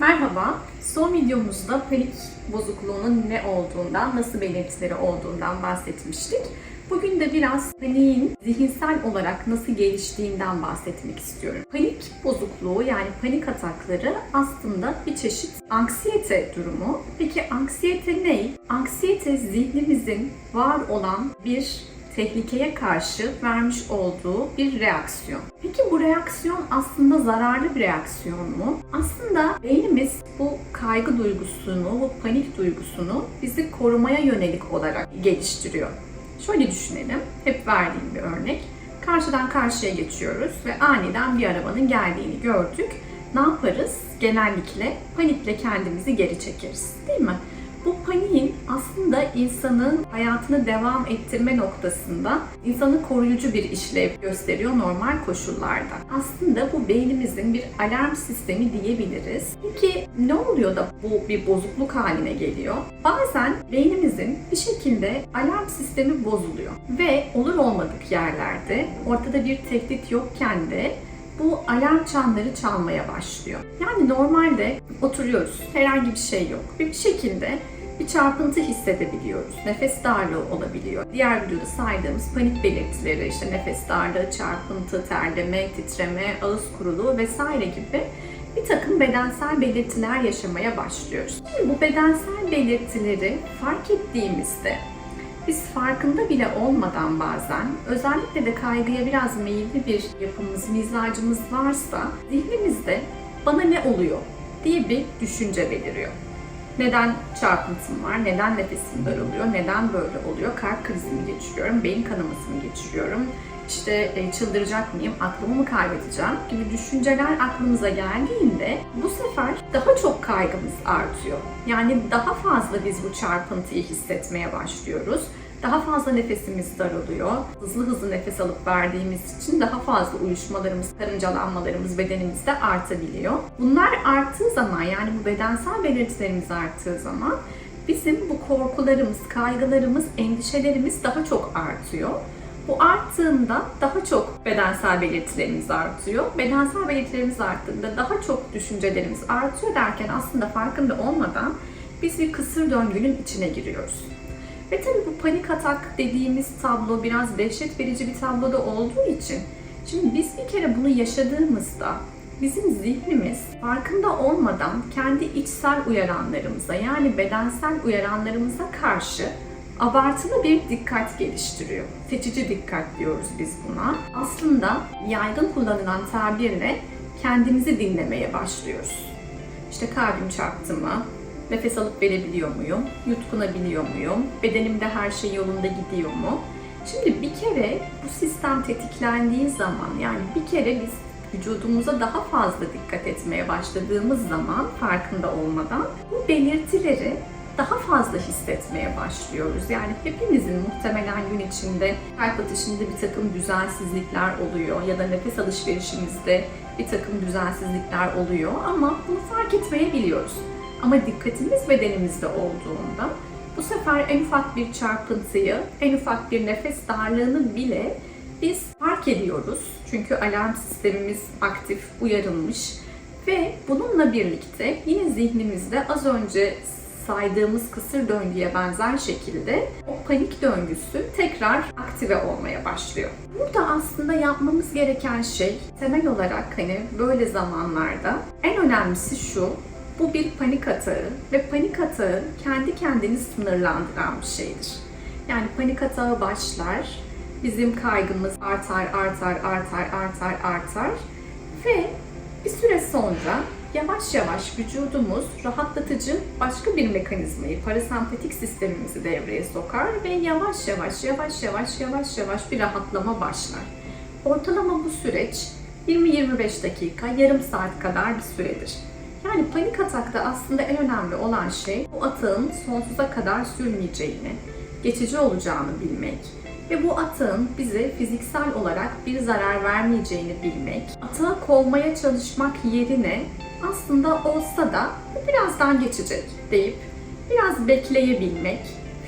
Merhaba, son videomuzda panik bozukluğunun ne olduğundan, nasıl belirtileri olduğundan bahsetmiştik. Bugün de biraz paniğin zihinsel olarak nasıl geliştiğinden bahsetmek istiyorum. Panik bozukluğu yani panik atakları aslında bir çeşit anksiyete durumu. Peki anksiyete ne? Anksiyete zihnimizin var olan bir tehlikeye karşı vermiş olduğu bir reaksiyon. Peki bu reaksiyon aslında zararlı bir reaksiyon mu? Aslında beynimiz bu kaygı duygusunu, bu panik duygusunu bizi korumaya yönelik olarak geliştiriyor. Şöyle düşünelim, hep verdiğim bir örnek. Karşıdan karşıya geçiyoruz ve aniden bir arabanın geldiğini gördük. Ne yaparız? Genellikle panikle kendimizi geri çekeriz, değil mi? Paniğin aslında insanın hayatını devam ettirme noktasında insanı koruyucu bir işlev gösteriyor normal koşullarda. Aslında bu beynimizin bir alarm sistemi diyebiliriz. Peki ne oluyor da bu bir bozukluk haline geliyor? Bazen beynimizin bir şekilde alarm sistemi bozuluyor ve olur olmadık yerlerde ortada bir tehdit yokken de bu alarm çanları çalmaya başlıyor. Yani normalde oturuyoruz, herhangi bir şey yok bir şekilde bir çarpıntı hissedebiliyoruz. Nefes darlığı olabiliyor. Diğer videoda saydığımız panik belirtileri işte nefes darlığı, çarpıntı, terleme, titreme, ağız kuruluğu vesaire gibi bir takım bedensel belirtiler yaşamaya başlıyoruz. Şimdi bu bedensel belirtileri fark ettiğimizde biz farkında bile olmadan bazen özellikle de kaygıya biraz meyilli bir yapımız, mizacımız varsa zihnimizde bana ne oluyor diye bir düşünce beliriyor. Neden çarpıntım var, neden nefesim daralıyor, neden böyle oluyor, kalp krizimi geçiriyorum, beyin kanamasını geçiriyorum, işte e, çıldıracak mıyım, aklımı mı kaybedeceğim? Gibi düşünceler aklımıza geldiğinde bu sefer daha çok kaygımız artıyor. Yani daha fazla biz bu çarpıntıyı hissetmeye başlıyoruz. Daha fazla nefesimiz daralıyor. Hızlı hızlı nefes alıp verdiğimiz için daha fazla uyuşmalarımız, karıncalanmalarımız bedenimizde artabiliyor. Bunlar arttığı zaman yani bu bedensel belirtilerimiz arttığı zaman bizim bu korkularımız, kaygılarımız, endişelerimiz daha çok artıyor. Bu arttığında daha çok bedensel belirtilerimiz artıyor. Bedensel belirtilerimiz arttığında daha çok düşüncelerimiz artıyor derken aslında farkında olmadan biz bir kısır döngünün içine giriyoruz. Ve tabii bu panik atak dediğimiz tablo biraz dehşet verici bir tabloda olduğu için şimdi biz bir kere bunu yaşadığımızda bizim zihnimiz farkında olmadan kendi içsel uyaranlarımıza yani bedensel uyaranlarımıza karşı abartılı bir dikkat geliştiriyor. Seçici dikkat diyoruz biz buna. Aslında yaygın kullanılan tabirle kendimizi dinlemeye başlıyoruz. İşte kalbim çarptı mı? Nefes alıp verebiliyor muyum? Yutkunabiliyor muyum? Bedenimde her şey yolunda gidiyor mu? Şimdi bir kere bu sistem tetiklendiği zaman yani bir kere biz vücudumuza daha fazla dikkat etmeye başladığımız zaman farkında olmadan bu belirtileri daha fazla hissetmeye başlıyoruz. Yani hepimizin muhtemelen gün içinde kalp atışında bir takım düzensizlikler oluyor ya da nefes alışverişimizde bir takım düzensizlikler oluyor ama bunu fark etmeyebiliyoruz. Ama dikkatimiz bedenimizde olduğunda bu sefer en ufak bir çarpıntıyı, en ufak bir nefes darlığını bile biz fark ediyoruz. Çünkü alarm sistemimiz aktif, uyarılmış ve bununla birlikte yine zihnimizde az önce saydığımız kısır döngüye benzer şekilde o panik döngüsü tekrar aktive olmaya başlıyor. Burada aslında yapmamız gereken şey temel olarak hani böyle zamanlarda en önemlisi şu. Bu bir panik atağı ve panik atağı kendi kendini sınırlandıran bir şeydir. Yani panik atağı başlar, bizim kaygımız artar, artar, artar, artar, artar ve bir süre sonra yavaş yavaş vücudumuz rahatlatıcı başka bir mekanizmayı, parasempatik sistemimizi devreye sokar ve yavaş yavaş, yavaş yavaş, yavaş yavaş bir rahatlama başlar. Ortalama bu süreç 20-25 dakika, yarım saat kadar bir süredir. Yani panik atakta aslında en önemli olan şey bu atağın sonsuza kadar sürmeyeceğini, geçici olacağını bilmek ve bu atağın bize fiziksel olarak bir zarar vermeyeceğini bilmek, atağı kovmaya çalışmak yerine aslında olsa da bu birazdan geçecek deyip biraz bekleyebilmek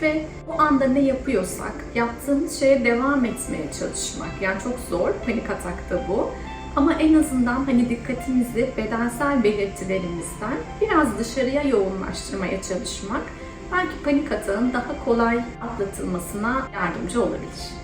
ve o anda ne yapıyorsak yaptığımız şeye devam etmeye çalışmak. Yani çok zor panik atakta bu. Ama en azından hani dikkatimizi bedensel belirtilerimizden biraz dışarıya yoğunlaştırmaya çalışmak belki panik atağın daha kolay atlatılmasına yardımcı olabilir.